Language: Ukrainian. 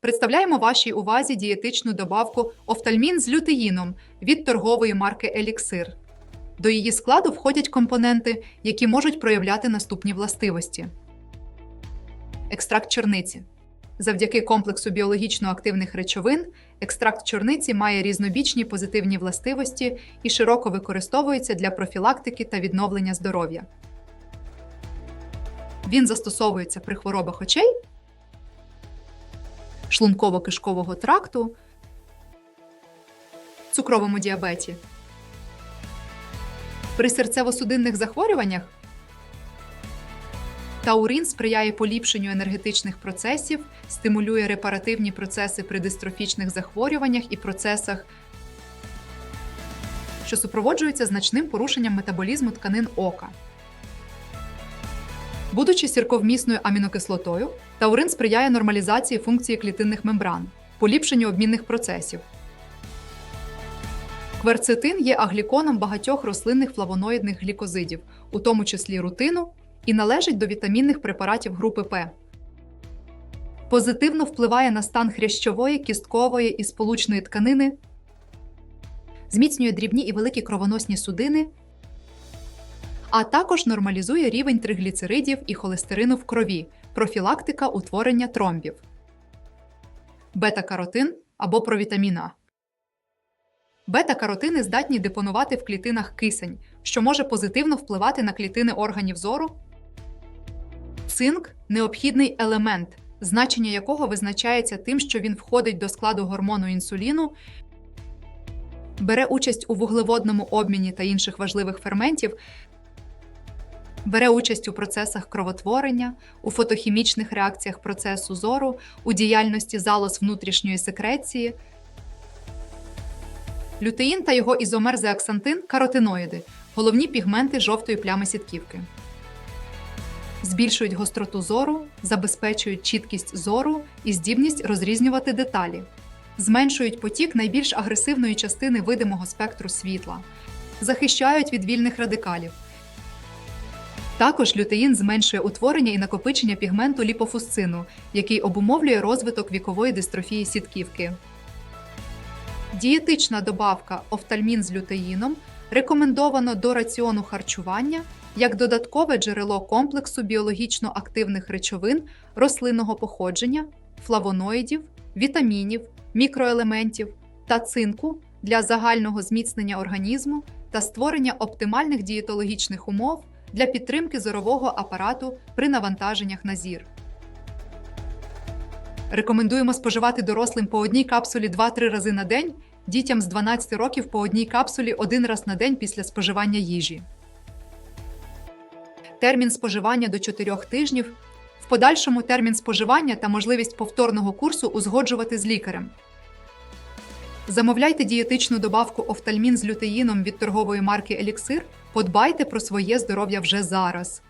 Представляємо вашій увазі дієтичну добавку офтальмін з лютеїном від торгової марки Еліксир. До її складу входять компоненти, які можуть проявляти наступні властивості: екстракт чорниці. Завдяки комплексу біологічно активних речовин, екстракт чорниці має різнобічні позитивні властивості і широко використовується для профілактики та відновлення здоров'я. Він застосовується при хворобах очей, шлунково-кишкового тракту, цукровому діабеті, при серцево-судинних захворюваннях. Таурин сприяє поліпшенню енергетичних процесів, стимулює репаративні процеси при дистрофічних захворюваннях і процесах, що супроводжуються значним порушенням метаболізму тканин ока. Будучи сірковмісною амінокислотою, таурин сприяє нормалізації функції клітинних мембран, поліпшенню обмінних процесів. Кверцетин є агліконом багатьох рослинних флавоноїдних глікозидів, у тому числі рутину, і належить до вітамінних препаратів групи П. Позитивно впливає на стан хрящової, кісткової і сполучної тканини, зміцнює дрібні і великі кровоносні судини, а також нормалізує рівень тригліцеридів і холестерину в крові, профілактика утворення тромбів, бета-каротин або провітамін А. Бета-каротини здатні депонувати в клітинах кисень, що може позитивно впливати на клітини органів зору. Цинк необхідний елемент, значення якого визначається тим, що він входить до складу гормону інсуліну, бере участь у вуглеводному обміні та інших важливих ферментів, бере участь у процесах кровотворення, у фотохімічних реакціях процесу зору, у діяльності залоз внутрішньої секреції. Лютеїн та його ізомер зеаксантин каротиноїди головні пігменти жовтої плями сітківки. Збільшують гостроту зору, забезпечують чіткість зору і здібність розрізнювати деталі, зменшують потік найбільш агресивної частини видимого спектру світла, захищають від вільних радикалів. Також лютеїн зменшує утворення і накопичення пігменту ліпофусцину, який обумовлює розвиток вікової дистрофії сітківки. Дієтична добавка офтальмін з лютеїном рекомендовано до раціону харчування як додаткове джерело комплексу біологічно активних речовин рослинного походження, флавоноїдів, вітамінів, мікроелементів та цинку для загального зміцнення організму та створення оптимальних дієтологічних умов для підтримки зорового апарату при навантаженнях на зір. Рекомендуємо споживати дорослим по одній капсулі 2-3 рази на день, дітям з 12 років по одній капсулі один раз на день після споживання їжі. Термін споживання до 4 тижнів. В подальшому термін споживання та можливість повторного курсу узгоджувати з лікарем. Замовляйте дієтичну добавку офтальмін з лютеїном від торгової марки Еліксир. Подбайте про своє здоров'я вже зараз.